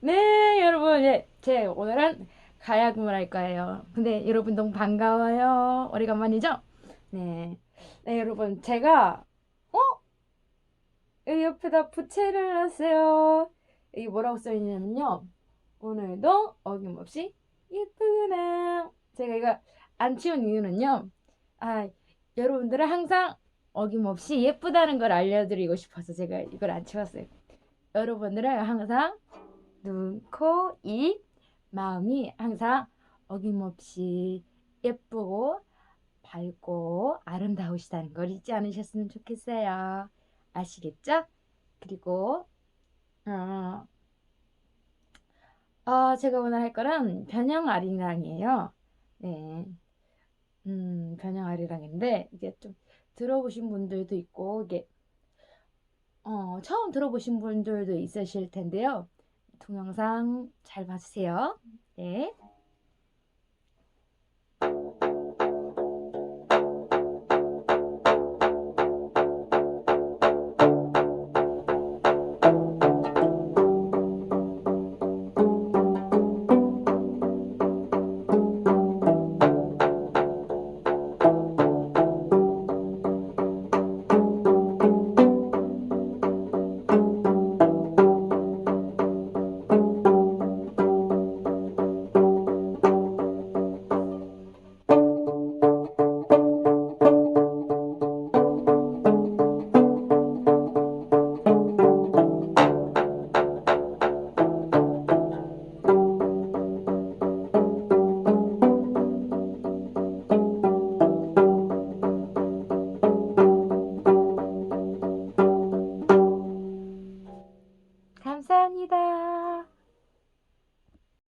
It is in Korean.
네, 여러분. 예, 제 오늘은 가야금을 할 거예요. 근데 여러분 너무 반가워요. 오래간만이죠? 네. 네, 여러분. 제가, 어? 여기 옆에다 부채를 놨어요. 여기 뭐라고 써있냐면요. 오늘도 어김없이 예쁘구나. 제가 이거 안 치운 이유는요. 아, 여러분들은 항상 어김없이 예쁘다는 걸 알려드리고 싶어서 제가 이걸 안 치웠어요. 여러분들은 항상 눈, 코, 입, 마음이 항상 어김없이 예쁘고 밝고 아름다우시다는 걸 잊지 않으셨으면 좋겠어요. 아시겠죠? 그리고 어, 어, 제가 오늘 할 거는 변형 아리랑이에요. 네. 음, 변형 아리랑인데 이게 좀 들어보신 분들도 있고 이게 어, 처음 들어보신 분들도 있으실 텐데요. 동영상 잘 봐주세요. 네. you 감사합니다.